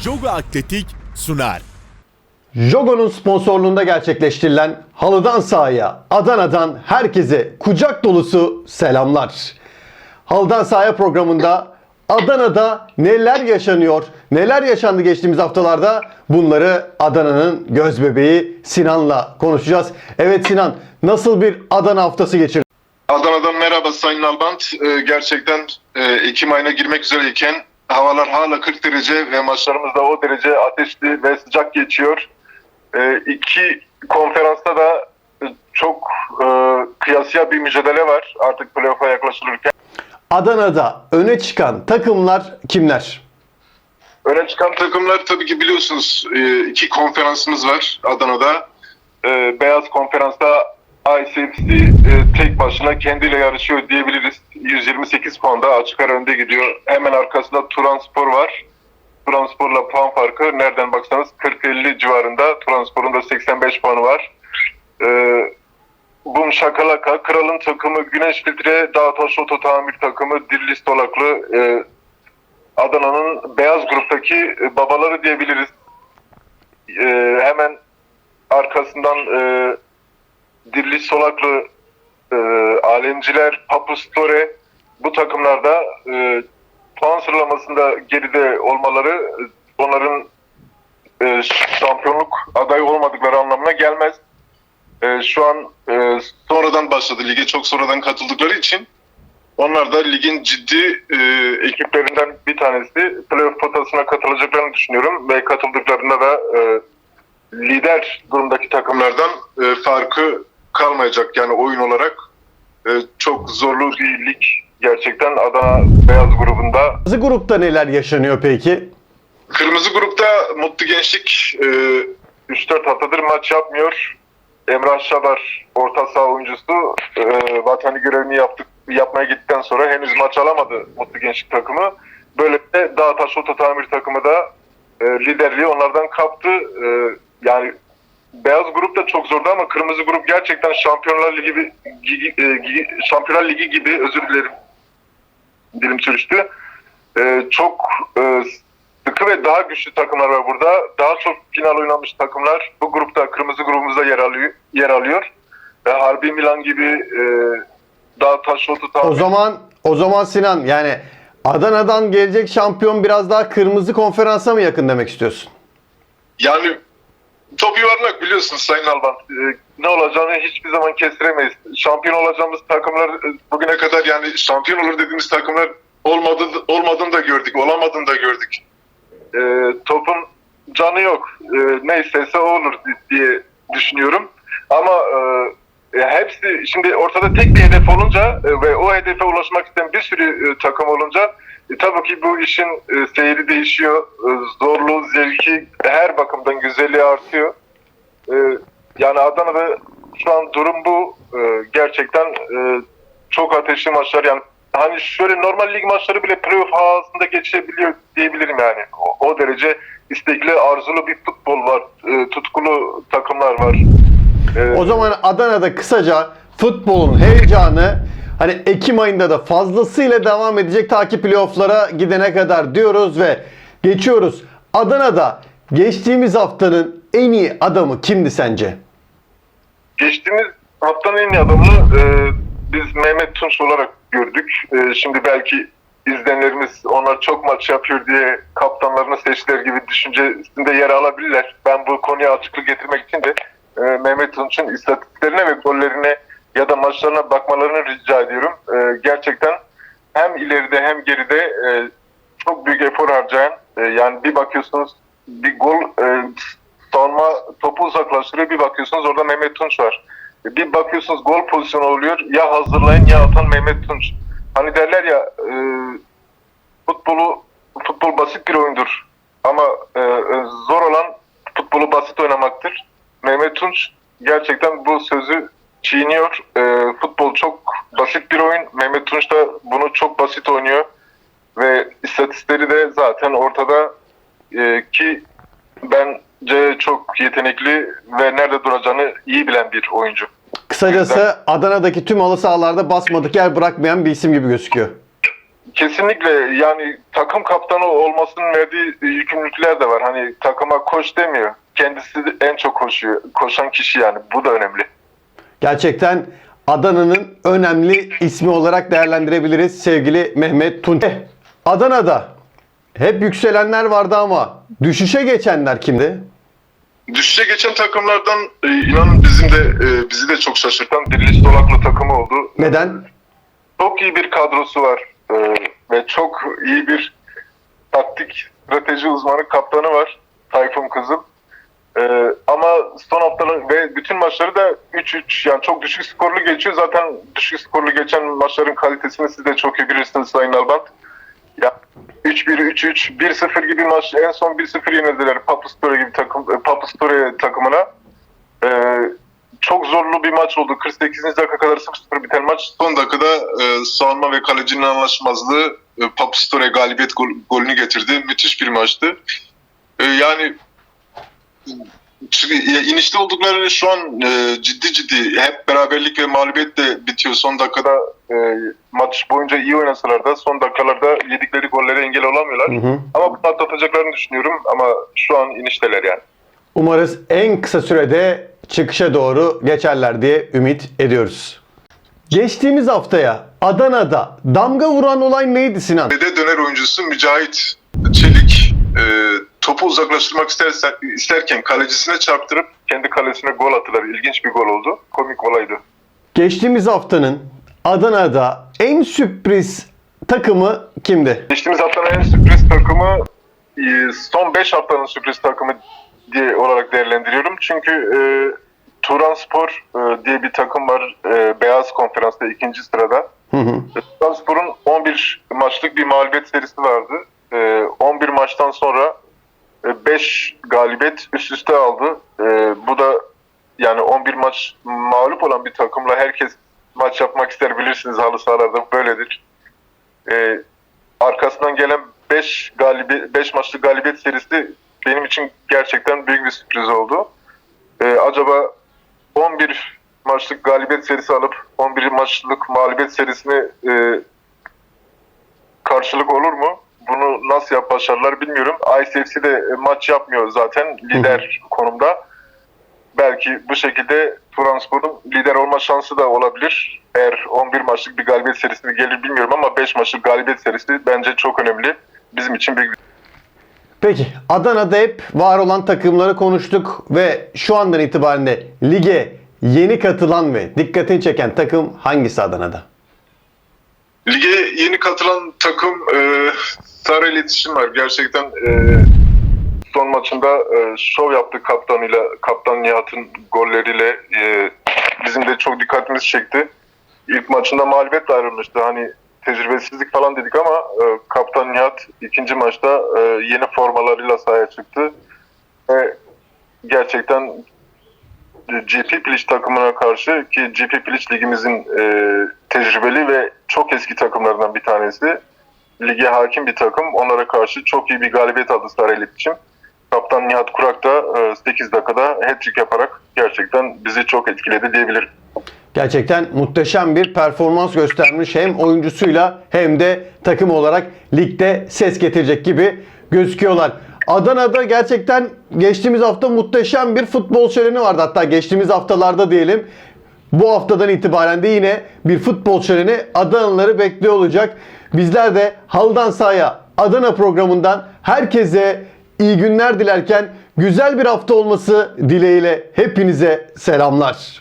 Jogo Atletik sunar. Jogo'nun sponsorluğunda gerçekleştirilen Halıdan Sahaya Adana'dan herkese kucak dolusu selamlar. Halıdan Sahaya programında Adana'da neler yaşanıyor, neler yaşandı geçtiğimiz haftalarda bunları Adana'nın göz bebeği Sinan'la konuşacağız. Evet Sinan nasıl bir Adana haftası geçirdin? Adana'dan merhaba Sayın Albant. Ee, gerçekten e, Ekim ayına girmek üzereyken havalar hala 40 derece ve maçlarımız da o derece ateşli ve sıcak geçiyor. Ee, iki konferansta da e, çok e, kıyasıya bir mücadele var artık playoff'a yaklaşılırken. Adana'da öne çıkan takımlar kimler? Öne çıkan takımlar tabii ki biliyorsunuz e, iki konferansımız var Adana'da. E, Beyaz konferansta ICFC e, tek başına kendiyle yarışıyor diyebiliriz. 128 puanda açık ara önde gidiyor. Hemen arkasında Turanspor var. Turanspor'la puan farkı nereden baksanız 40-50 civarında. Turanspor'un da 85 puanı var. E, Bum Şakalaka, Kral'ın takımı, Güneş Filtre, Dağtaş Oto Tamir takımı, Dirlis Dolaklı, e, Adana'nın beyaz gruptaki e, babaları diyebiliriz. E, hemen arkasından e, Dirli Solaklı, e, Alemciler, Papustore bu takımlarda e, puan sıralamasında geride olmaları onların e, şampiyonluk adayı olmadıkları anlamına gelmez. E, şu an e, sonradan başladı lige çok sonradan katıldıkları için onlar da ligin ciddi e, ekiplerinden bir tanesi. Playoff potasına katılacaklarını düşünüyorum ve katıldıklarında da e, lider durumdaki takımlardan e, farkı kalmayacak yani oyun olarak. E, çok zorlu bir lig gerçekten Adana Beyaz grubunda. Kırmızı grupta neler yaşanıyor peki? Kırmızı grupta Mutlu Gençlik e, 3-4 haftadır maç yapmıyor. Emrah Şabar orta saha oyuncusu e, vatani görevini yaptık yapmaya gittikten sonra henüz maç alamadı Mutlu Gençlik takımı. Böylelikle Dağtaş Oto Tamir takımı da e, liderliği onlardan kaptı. E, yani beyaz grup da çok zordu ama kırmızı grup gerçekten Şampiyonlar Ligi gibi, gi- e, Şampiyonlar Ligi gibi özür dilerim dilim sürçtü. E, çok e, sıkı ve daha güçlü takımlar var burada. Daha çok final oynamış takımlar bu grupta kırmızı grubumuzda yer alıyor. Yer alıyor. Ve Harbi Milan gibi e, daha taş otu O zaman o zaman Sinan yani Adana'dan gelecek şampiyon biraz daha kırmızı konferansa mı yakın demek istiyorsun? Yani top yuvarlak biliyorsunuz Sayın Alban. Ee, ne olacağını hiçbir zaman kestiremeyiz. Şampiyon olacağımız takımlar e, bugüne kadar yani şampiyon olur dediğimiz takımlar olmadı, olmadığını da gördük, olamadığını da gördük. Ee, topun canı yok. Ee, ne istese olur diye düşünüyorum. Ama e, e, hepsi şimdi ortada tek bir hedef olunca e, ve o hedefe ulaşmak isteyen bir sürü e, takım olunca e, tabii ki bu işin e, seyri değişiyor. E, zorluğu, zevki her bakımdan güzelliği artıyor. E, yani Adana'da şu an durum bu. E, gerçekten e, çok ateşli maçlar yani hani şöyle normal lig maçları bile playoff havasında geçebiliyor diyebilirim yani. O, o derece istekli, arzulu bir futbol var. E, tutkulu takımlar var. E, O zaman Adana'da kısaca futbolun heyecanı hani Ekim ayında da fazlasıyla devam edecek takip playofflara gidene kadar diyoruz ve geçiyoruz. Adana'da geçtiğimiz haftanın en iyi adamı kimdi sence? Geçtiğimiz haftanın en iyi adamını e, biz Mehmet Tunç olarak gördük. E, şimdi belki izleyenlerimiz onlar çok maç yapıyor diye kaptanlarını seçtiler gibi düşüncesinde yer alabilirler. Ben bu konuya açıklık getirmek için de e, Mehmet Tunç'un istatistiklerine ve gollerine ya da maçlarına bakmalarını rica ediyorum. E, gerçekten hem ileride hem geride e, çok büyük efor harcayan e, yani bir bakıyorsunuz bir gol e, savunma topu uzaklaştırıyor bir bakıyorsunuz orada Mehmet Tunç var. Bir bakıyorsunuz gol pozisyonu oluyor ya hazırlayın ya atan Mehmet Tunç. Hani derler ya e, futbolu futbol basit bir oyundur ama e, e, zor olan futbolu basit oynamaktır. Mehmet Tunç gerçekten bu sözü çiğniyor. E, futbol çok basit bir oyun. Mehmet Tunç da bunu çok basit oynuyor ve istatistikleri de zaten ortada e, ki bence çok yetenekli ve nerede duracağını iyi bilen bir oyuncu. Kısacası Adana'daki tüm halı sahalarda basmadık yer bırakmayan bir isim gibi gözüküyor. kesinlikle yani takım kaptanı olmasının verdiği yükümlülükler de var. Hani takıma koş demiyor. Kendisi en çok koşuyor. Koşan kişi yani. Bu da önemli. Gerçekten Adana'nın önemli ismi olarak değerlendirebiliriz sevgili Mehmet Tunç. Adana'da hep yükselenler vardı ama düşüşe geçenler kimdi? Düşüşe geçen takımlardan e, inanın bizim de e, bizi de çok şaşırtan Diriliş Dolaklı takımı oldu. Neden? Çok iyi bir kadrosu var e, ve çok iyi bir taktik strateji uzmanı kaptanı var Tayfun Kızıl. E, ama son haftalar ve bütün maçları da 3-3 yani çok düşük skorlu geçiyor. Zaten düşük skorlu geçen maçların kalitesini siz de çok iyi bilirsiniz Sayın Albant. Ya 3-1, 3-3, 1-0 gibi maç en son 1-0 yenildiler Papastore gibi takım e, Papastore takımına. E, çok zorlu bir maç oldu. 48. dakika kadar 0-0 biten maç. Son dakikada e, savunma ve kalecinin anlaşmazlığı e, Papastore galibiyet gol- golünü getirdi. Müthiş bir maçtı. E, yani çünkü ya inişte oldukları şu an e, ciddi ciddi hep beraberlik ve mağlubiyet de bitiyor. Son dakikada e, maç boyunca iyi oynasalar da son dakikalarda yedikleri gollere engel olamıyorlar. Hı hı. Ama bunu atlatacaklarını düşünüyorum ama şu an inişteler yani. Umarız en kısa sürede çıkışa doğru geçerler diye ümit ediyoruz. Geçtiğimiz haftaya Adana'da damga vuran olay neydi Sinan? Ve de döner oyuncusu Mücahit Çelik e, topu uzaklaştırmak istersen, isterken kalecisine çarptırıp kendi kalesine gol attılar. İlginç bir gol oldu. Komik olaydı. Geçtiğimiz haftanın Adana'da en sürpriz takımı kimdi? Geçtiğimiz haftanın en sürpriz takımı e, son 5 haftanın sürpriz takımı diye olarak değerlendiriyorum. Çünkü e, Turan Spor e, diye bir takım var. E, Beyaz Konferans'ta ikinci sırada. Hı hı. Turan Spor'un 11 maçlık bir mağlubiyet serisi vardı. E, 11 maçtan sonra 5 galibiyet üst üste aldı. E, bu da yani 11 maç mağlup olan bir takımla herkes maç yapmak ister bilirsiniz halı sahalarda böyledir. E, arkasından gelen 5 galibi 5 maçlık galibiyet serisi benim için gerçekten büyük bir sürpriz oldu. E, acaba 11 maçlık galibiyet serisi alıp 11 maçlık mağlubiyet serisini e, karşılık olur mu? Nasıl yap başarılar bilmiyorum. ICFC de e, maç yapmıyor zaten lider konumda. Belki bu şekilde Turanspor'un lider olma şansı da olabilir. Eğer 11 maçlık bir galibiyet serisini gelir bilmiyorum ama 5 maçlık galibiyet serisi bence çok önemli. Bizim için bir Peki Adana'da hep var olan takımları konuştuk ve şu andan itibaren de lige yeni katılan ve dikkatini çeken takım hangisi Adana'da? Lige yeni katılan takım e, Sarı İletişim var. Gerçekten e, son maçında e, şov yaptı kaptanıyla, kaptan Nihat'ın golleriyle. E, bizim de çok dikkatimizi çekti. İlk maçında mağlubiyetle ayrılmıştı. Hani tecrübesizlik falan dedik ama e, kaptan Nihat ikinci maçta e, yeni formalarıyla sahaya çıktı. Ve gerçekten GP Piliç takımına karşı ki GP Piliç ligimizin e, tecrübeli ve çok eski takımlarından bir tanesi. Lige hakim bir takım. Onlara karşı çok iyi bir galibiyet aldı Saraylı için. Kaptan Nihat Kurak da e, 8 dakikada hat-trick yaparak gerçekten bizi çok etkiledi diyebilirim. Gerçekten muhteşem bir performans göstermiş hem oyuncusuyla hem de takım olarak ligde ses getirecek gibi gözüküyorlar. Adana'da gerçekten geçtiğimiz hafta muhteşem bir futbol şöleni vardı. Hatta geçtiğimiz haftalarda diyelim. Bu haftadan itibaren de yine bir futbol şöleni Adanalıları bekliyor olacak. Bizler de Haldan Sahaya Adana programından herkese iyi günler dilerken güzel bir hafta olması dileğiyle hepinize selamlar.